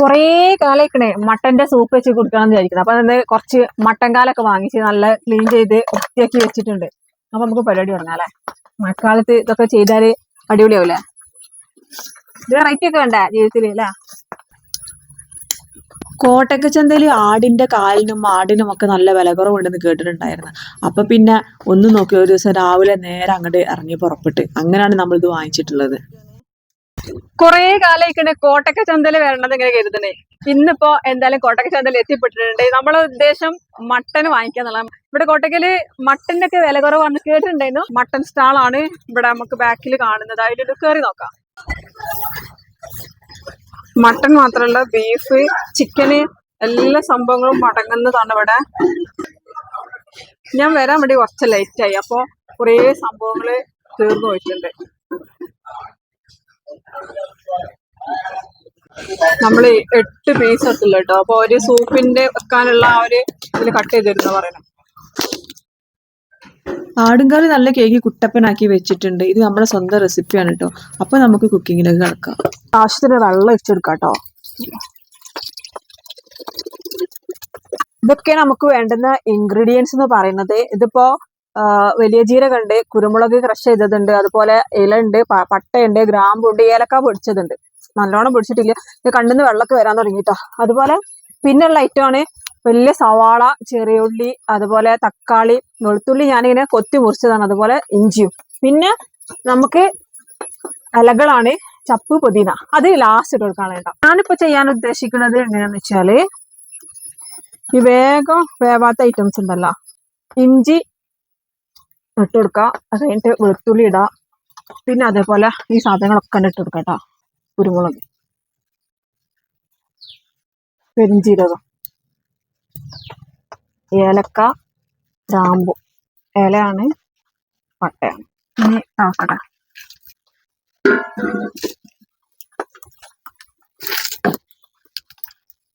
കുറേ കാലം മട്ടന്റെ സൂപ്പ് വെച്ച് കുടിക്കണം എന്ന് വിചാരിക്കുന്നത് അപ്പൊ അതെന്ത് കുറച്ച് മട്ടൻ കാലൊക്കെ വാങ്ങിച്ച് നല്ല ക്ലീൻ ചെയ്ത് വൃത്തിയാക്കി വെച്ചിട്ടുണ്ട്. അപ്പൊ നമുക്ക് പരിപാടി തുടങ്ങാല്ലേ മഴക്കാലത്ത് ഇതൊക്കെ ചെയ്താൽ അടിപൊളിയാവൂലേ? ഇത് റേറ്റ് ഒക്കെ വേണ്ട ജീവിതത്തിൽ അല്ലേ? കോട്ടക്ക ചന്തയിൽ ആടിന്റെ കാലിനും ആടിനും ഒക്കെ നല്ല വില കുറവുണ്ടെന്ന് കേട്ടിട്ടുണ്ടായിരുന്നു. അപ്പൊ പിന്നെ ഒന്ന് നോക്കി ഒരു ദിവസം രാവിലെ നേരെ അങ്ങോട്ട് ഇറങ്ങി പുറപ്പെട്ട് അങ്ങനെയാണ് നമ്മൾ ഇത് വാങ്ങിച്ചിട്ടുള്ളത്. കുറേ ഇങ്ങനെ കോട്ടക്ക ചന്തൽ വരണത് ഇങ്ങനെ കരുതണേ ഇന്നിപ്പോ എന്തായാലും കോട്ടക്ക ചന്തയിൽ എത്തിപ്പെട്ടിട്ടുണ്ട്. നമ്മളെ ഉദ്ദേശം മട്ടൻ വാങ്ങിക്കാന്നുള്ള ഇവിടെ കോട്ടക്കൽ മട്ടന്റെ ഒക്കെ വില കുറവാണ് കേട്ടിട്ടുണ്ടായിരുന്നു. മട്ടൻ സ്റ്റാൾ ആണ് ഇവിടെ നമുക്ക് ബാക്കിൽ കാണുന്നത്. അതിലൊരു കയറി നോക്കാം. മട്ടൺ മാത്രമല്ല ബീഫ് ചിക്കന് എല്ലാ സംഭവങ്ങളും മടങ്ങുന്നതാണ് ഇവിടെ. ഞാൻ വരാൻ വേണ്ടി കുറച്ച് ലൈറ്റായി അപ്പോൾ അപ്പൊ കുറേ സംഭവങ്ങൾ തീർന്നു പോയിട്ടുണ്ട്. നമ്മൾ എട്ട് പീസ് എത്തില്ല കേട്ടോ. അപ്പൊ ഒരു സൂപ്പിന്റെ വെക്കാനുള്ള ആ ഒരു ഇതിൽ കട്ട് ചെയ്തിരുന്നു പറയണം ആടുംകാലി നല്ല കേക്ക് കുട്ടപ്പനാക്കി വെച്ചിട്ടുണ്ട്. ഇത് നമ്മുടെ സ്വന്തം റെസിപ്പിയാണ് കേട്ടോ. അപ്പൊ നമുക്ക് കുക്കിങ്ങിലേക്ക് കിടക്കാം. ആവശ്യത്തിന് വെള്ളം ഒഴിച്ചെടുക്കാം കേട്ടോ. ഇതൊക്കെ നമുക്ക് വേണ്ടുന്ന ഇൻഗ്രീഡിയൻസ് എന്ന് പറയുന്നത് ഇതിപ്പോ വലിയ ജീരകമുണ്ട് കുരുമുളക് ക്രഷ് ചെയ്തതുണ്ട് അതുപോലെ ഇല ഉണ്ട് പട്ടയുണ്ട് ഗ്രാമ്പുണ്ട് ഏലക്ക പൊടിച്ചതുണ്ട്. നല്ലോണം പൊടിച്ചിട്ടില്ല. ഇത് കണ്ണിന്ന് വെള്ളമൊക്കെ വരാൻ തുടങ്ങിട്ടോ. അതുപോലെ പിന്നുള്ള ഐറ്റമാണ് വലിയ സവാള ചെറിയ ഉള്ളി അതുപോലെ തക്കാളി വെളുത്തുള്ളി ഞാനിങ്ങനെ കൊത്തി മുറിച്ചതാണ്. അതുപോലെ ഇഞ്ചിയും. പിന്നെ നമുക്ക് ഇലകളാണ് ചപ്പ് പുതിന. അത് ലാസ്റ്റ് ഇട്ട് കൊടുക്കാൻ കേട്ടോ ഞാനിപ്പോ ചെയ്യാൻ ഉദ്ദേശിക്കുന്നത് എങ്ങനെയാന്ന് വെച്ചാൽ ഈ വേഗം വേവാത്ത ഐറ്റംസ് ഉണ്ടല്ലോ. ഇഞ്ചി ഇട്ട് കൊടുക്കുക അത് കഴിഞ്ഞിട്ട് വെളുത്തുള്ളി ഇടുക പിന്നെ അതേപോലെ ഈ സാധനങ്ങളൊക്കെ ഇട്ട് കൊടുക്കാം കേട്ടോ. കുരുമുളക്. പെരിഞ്ചീരകം. ഏലക്ക ഗ്രാമ്പു. ഇലയാണ് പട്ടയാണ്. ഇനി നോക്കട്ടെ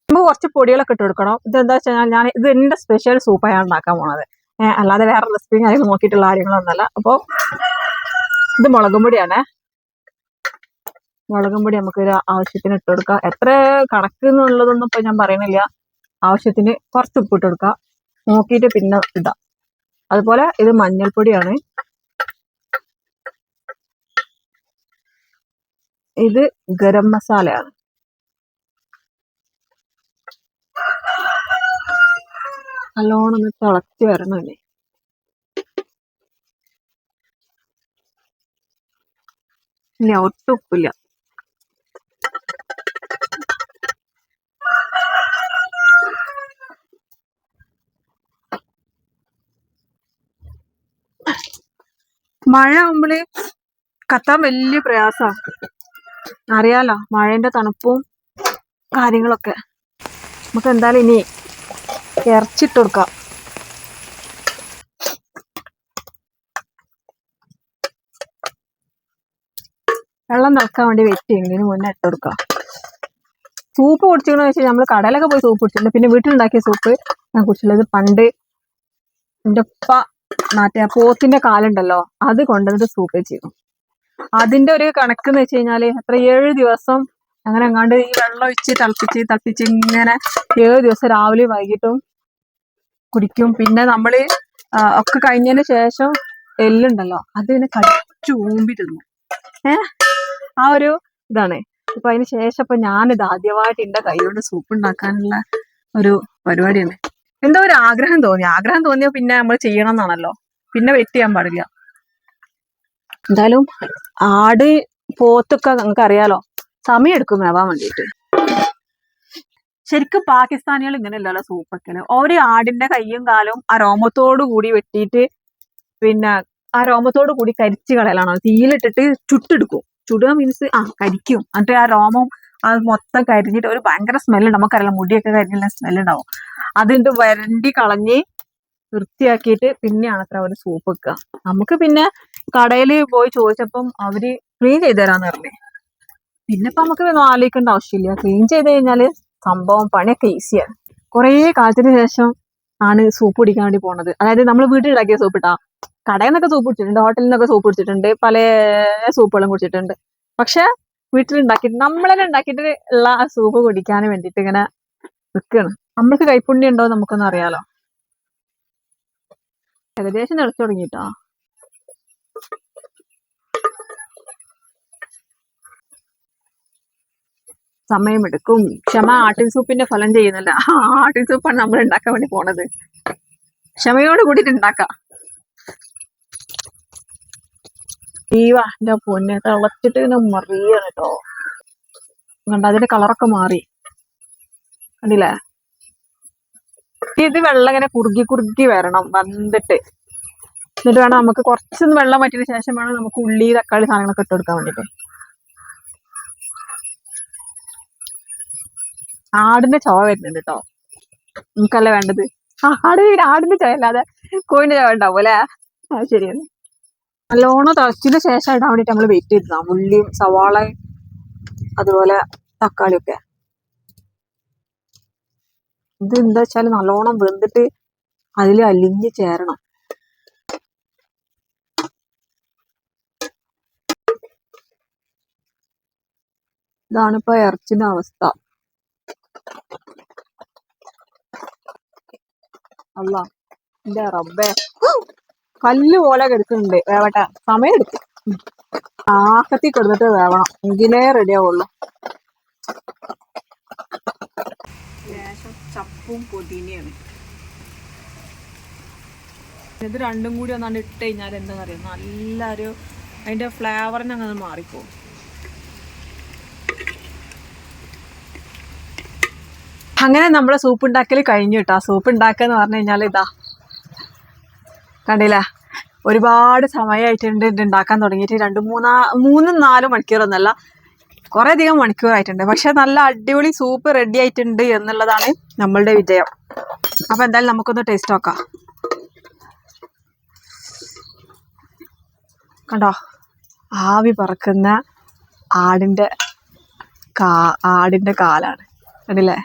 കുറച്ച് പൊടികളൊക്കെ ഇട്ട് കൊടുക്കണം. ഇതെന്താ വെച്ചാൽ ഞാൻ ഇത് എന്റെ സ്പെഷ്യൽ സൂപ്പായാണ് ഉണ്ടാക്കാൻ പോണത്. അല്ലാതെ വേറെ റെസിപ്പിയും കാര്യങ്ങളും നോക്കിയിട്ടുള്ള കാര്യങ്ങളൊന്നുമല്ല. അപ്പോൾ ഇത് മുളകും പൊടിയാണേ. മുളകും പൊടി നമുക്ക് ഒരു ആവശ്യത്തിന് ഇട്ട് കൊടുക്കാം. എത്ര കണക്ക് എന്നുള്ളതൊന്നും ഇപ്പൊ ഞാൻ പറയണില്ല ആവശ്യത്തിന് കുറച്ച് ഉപ്പ് ഇട്ട് കൊടുക്കുക നോക്കിയിട്ട് പിന്നെ ഇടാം. അതുപോലെ ഇത് മഞ്ഞൾപ്പൊടിയാണ്. ഇത് ഗരം മസാലയാണ്. നല്ലോണം ഒന്ന് തിളച്ച് വരണമല്ലേ ഇല്ല ഒട്ടും മഴ ആകുമ്പോൾ കത്താൻ വലിയ പ്രയാസമാണ് അറിയാലോ മഴേന്റെ തണുപ്പും കാര്യങ്ങളൊക്കെ. നമുക്ക് എന്തായാലും ഇനി ഇറച്ചിട്ട് കൊടുക്കാം വെള്ളം തിളക്കാൻ വേണ്ടി വെയിറ്റ് ചെയ്യുന്നതിന് മുന്നേ ഇട്ട് കൊടുക്കാം സൂപ്പ് കുടിച്ചിരുന്നു വെച്ചാൽ നമ്മൾ കടയിലൊക്കെ പോയി സൂപ്പ് കുടിച്ചിട്ടുണ്ട് പിന്നെ വീട്ടിലുണ്ടാക്കിയ സൂപ്പ് ഞാൻ കുടിച്ചിട്ടുള്ളത് പണ്ട് എന്റെ ഉപ്പ മറ്റേ പോത്തിന്റെ കാലുണ്ടല്ലോ അത് കൊണ്ടുവന്നിട്ട് സൂപ്പ് ചെയ്യും അതിന്റെ ഒരു കണക്ക് എന്ന് വെച്ച് കഴിഞ്ഞാൽ എത്ര ഏഴ് ദിവസം അങ്ങനെ അങ്ങാണ്ട് ഈ വെള്ളം ഒഴിച്ച് തിളപ്പിച്ച് തിളപ്പിച്ച് ഇങ്ങനെ ഏഴ് ദിവസം രാവിലെ വൈകിട്ടും കുടിക്കും. പിന്നെ നമ്മൾ ഒക്കെ കഴിഞ്ഞതിന് ശേഷം എല്ലുണ്ടല്ലോ അതിനെ കടിച്ചു ഊമ്പി തിന്നു ഏ? ആ ഒരു ഇതാണ്. അപ്പൊ അതിന് ശേഷം ഇപ്പൊ ഞാനിത് ആദ്യമായിട്ട് എന്റെ കൈകൊണ്ട് സൂപ്പ് ഉണ്ടാക്കാനുള്ള ഒരു പരിപാടിയാണ്. എന്തോ ഒരു ആഗ്രഹം തോന്നി. ആഗ്രഹം തോന്നിയോ പിന്നെ നമ്മൾ ചെയ്യണം എന്നാണല്ലോ പിന്നെ വെയിറ്റ് ചെയ്യാൻ പാടില്ല. എന്തായാലും ആട് പോത്തൊക്കെ നിങ്ങൾക്ക് അറിയാലോ സമയം എടുക്കും ആവാൻ വേണ്ടിയിട്ട് ശരിക്കും പാകിസ്ഥാനികൾ ഇങ്ങനെയല്ലല്ലോ സൂപ്പൊക്കെ ഒരു ആടിന്റെ കയ്യും കാലും ആ രോമത്തോടു കൂടി വെട്ടിയിട്ട് പിന്നെ ആ രോമത്തോടു കൂടി കരിച്ചു കളയലാണ്. തീയിലിട്ടിട്ട് ചുട്ടെടുക്കും. ചുടുക മീൻസ് ആ കരിക്കും. എന്നിട്ട് ആ രോമം അത് മൊത്തം കരിഞ്ഞിട്ട് ഒരു ഭയങ്കര സ്മെല്ലുണ്ട് നമുക്കറിയാം മുടിയൊക്കെ കരിഞ്ഞുള്ള സ്മെല്ലുണ്ടാവും അതിന്റെ വരണ്ടി കളഞ്ഞ് വൃത്തിയാക്കിയിട്ട് പിന്നെയാണ് അത്ര ഒരു സൂപ്പ് വെക്കുക നമുക്ക് പിന്നെ കടയിൽ പോയി ചോദിച്ചപ്പം അവർ ക്ലീൻ ചെയ്ത് തരാന്ന് പറഞ്ഞേ. പിന്നെ ഇപ്പൊ നമുക്ക് ആലോചിക്കേണ്ട ആവശ്യമില്ല. ക്ലീൻ ചെയ്ത് കഴിഞ്ഞാൽ സംഭവം പണിയൊക്കെ ഈസിയാണ് കുറേ കാലത്തിന് ശേഷം ആണ് സൂപ്പ് കുടിക്കാൻ വേണ്ടി പോണത്. അതായത് നമ്മൾ വീട്ടിൽ ഉണ്ടാക്കിയ സൂപ്പ് ഇട്ടാ കടയിൽ നിന്നൊക്കെ സൂപ്പ് കുടിച്ചിട്ടുണ്ട് ഹോട്ടലിൽ നിന്നൊക്കെ സൂപ്പ് കുടിച്ചിട്ടുണ്ട് പല സൂപ്പുകളും കുടിച്ചിട്ടുണ്ട്. പക്ഷെ വീട്ടിലുണ്ടാക്കിയിട്ട് നമ്മളെ ഉണ്ടാക്കിയിട്ട് ഉള്ള ആ സൂപ്പ് കുടിക്കാൻ വേണ്ടിയിട്ട് ഇങ്ങനെ നിൽക്കുകയാണ് നമ്മൾക്ക് കൈപ്പുണ്യം ഉണ്ടോ നമുക്കൊന്നും അറിയാലോ? ഏകദേശം നിറച്ചു തുടങ്ങിട്ടോ? സമയമെടുക്കും. ക്ഷമ ആട്ടിൻ സൂപ്പിന്റെ ഫലം ചെയ്യുന്നില്ല. ആ ആട്ടിൻ സൂപ്പാണ് നമ്മൾ ഉണ്ടാക്കാൻ വേണ്ടി പോണത്. ക്ഷമയോട് കൂടിയിട്ട് ഉണ്ടാക്കാം. ഈവ എന്റെ പൊന്നെ തിളച്ചിട്ട് ഇങ്ങനെ മറിയാണ് കേട്ടോ കണ്ട അതിന്റെ കളറൊക്കെ മാറി. കണ്ടില്ലേ? ഇത് വെള്ളം ഇങ്ങനെ കുറുകി കുറുകി വരണം വന്നിട്ട്. എന്നിട്ട് വേണം നമുക്ക് കുറച്ചൊന്ന് വെള്ളം പറ്റിയതിന് ശേഷം വേണം നമുക്ക് ഉള്ളി തക്കാളി സാധനങ്ങളൊക്കെ ഇട്ട് കൊടുക്കാൻ വേണ്ടിട്ട്. ആടിന്റെ ചോവ വരുന്നുണ്ട് കേട്ടോ നമുക്കല്ല വേണ്ടത്? ആട് ആടിന്റെ ചോവ അല്ലാതെ കോഴിന്റെ ചോവ ഉണ്ടാവും അല്ലേ? ആ ശരിയാണ് നല്ലോണം തിളച്ചതിന് ശേഷം ഇടാൻ വേണ്ടിട്ട് നമ്മൾ വെയിറ്റ് ചെയ്തതാ ഉള്ളിയും സവാളയും അതുപോലെ തക്കാളിയൊക്കെ. ഇത് എന്താ വെച്ചാൽ നല്ലോണം വെന്തിട്ട് അതിൽ അലിഞ്ഞ് ചേരണം. ഇതാണിപ്പോ ഇറച്ചിന്റെ അവസ്ഥ. അല്ല എന്റെ റബ്ബേ. കല്ല് പോലെ കിടക്കുന്നുണ്ട്. വേവട്ട സമയം എടുക്കും ആക്കത്തി കൊടുത്തിട്ട് വേവണം. എങ്കിലേ റെഡി ആവുള്ളൂ. ചപ്പും പൊതിനയാണ്. ഇത് രണ്ടും കൂടി ഒന്നാണ്ട് ഇട്ട് കഴിഞ്ഞാൽ എന്താ പറയുക നല്ലൊരു അതിന്റെ ഫ്ലേവറിനങ്ങനെ മാറിപ്പോകും അങ്ങനെ നമ്മുടെ സൂപ്പ് ഉണ്ടാക്കൽ കഴിഞ്ഞു കേട്ടോ സൂപ്പ് ഉണ്ടാക്കുക എന്ന് പറഞ്ഞു കഴിഞ്ഞാൽ ഇതാ. കണ്ടില്ല? ഒരുപാട് സമയമായിട്ടുണ്ട് ഇത് ഉണ്ടാക്കാൻ തുടങ്ങിയിട്ട്. രണ്ട് മൂന്നാ മൂന്നും നാലും മണിക്കൂറൊന്നല്ല. കുറേ അധികം മണിക്കൂറായിട്ടുണ്ട്. പക്ഷെ നല്ല അടിപൊളി സൂപ്പ് റെഡി ആയിട്ടുണ്ട് എന്നുള്ളതാണ് നമ്മളുടെ വിജയം. അപ്പോൾ എന്തായാലും നമുക്കൊന്ന് ടേസ്റ്റ് നോക്കാം. കണ്ടോ? ആവി പറക്കുന്ന ആടിന്റെ കാ ആടിന്റെ കാലാണ്. കണ്ടില്ലേ?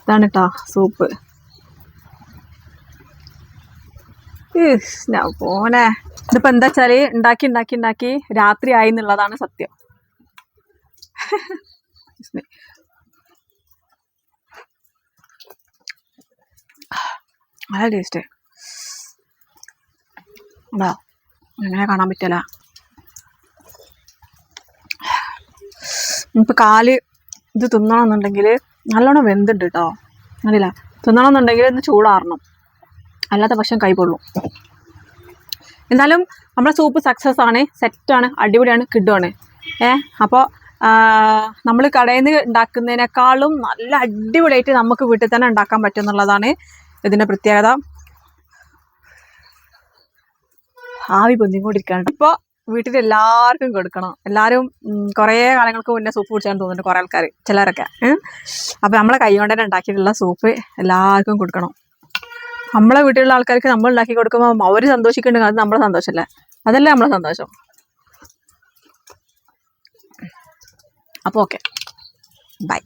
ഇതാണ് കേട്ടോ സൂപ്പ് ഞാൻ പോനെ ഇതിപ്പോ എന്താ വെച്ചാൽ ഉണ്ടാക്കി ഉണ്ടാക്കി ഉണ്ടാക്കി രാത്രി ആയി എന്നുള്ളതാണ് സത്യം. നല്ല ടേസ്റ്റ്. ഉണ്ടോ അങ്ങനെ കാണാൻ പറ്റില്ല ഇപ്പൊ കാൽ ഇത് തിന്നണമെന്നുണ്ടെങ്കിൽ നല്ലോണം വെന്തുണ്ട് കേട്ടോ അറിയില്ല. തിന്നണമെന്നുണ്ടെങ്കിൽ ഇന്ന് ചൂടാറണം. അല്ലാത്ത പക്ഷം കൈപൊള്ളും. എന്നാലും നമ്മുടെ സൂപ്പ് സക്സസ് ആണ് സെറ്റാണ് അടിപൊളിയാണ് കിഡുമാണ് ഏ അപ്പോൾ നമ്മൾ കടയിൽ നിന്ന് ഉണ്ടാക്കുന്നതിനേക്കാളും നല്ല അടിപൊളിയായിട്ട് നമുക്ക് വീട്ടിൽ തന്നെ ഉണ്ടാക്കാൻ പറ്റും എന്നുള്ളതാണ് ഇതിന്റെ പ്രത്യേകത. ആവി പൊന്തിക്കൊണ്ടിരിക്കുകയാണ്. ഇപ്പോൾ വീട്ടിൽ എല്ലാവർക്കും കൊടുക്കണം. എല്ലാവരും കുറേ കാലങ്ങൾക്ക് മുന്നേ സൂപ്പ് കുടിച്ചാന്ന് തോന്നുന്നുണ്ട് കുറേ ആൾക്കാർ ചിലരൊക്കെ. അപ്പോൾ നമ്മളെ കൈ കൊണ്ട് തന്നെ ഉണ്ടാക്കിയിട്ടുള്ള സൂപ്പ് എല്ലാവർക്കും കൊടുക്കണം. നമ്മളെ വീട്ടിലുള്ള ആൾക്കാർക്ക് നമ്മൾ ഉണ്ടാക്കി കൊടുക്കുമ്പോൾ അവർ സന്തോഷിക്കുന്നുണ്ട് അത് നമ്മളെ സന്തോഷമല്ലേ? അതല്ലേ നമ്മളെ സന്തോഷം. അപ്പോൾ ഓക്കെ. ബൈ.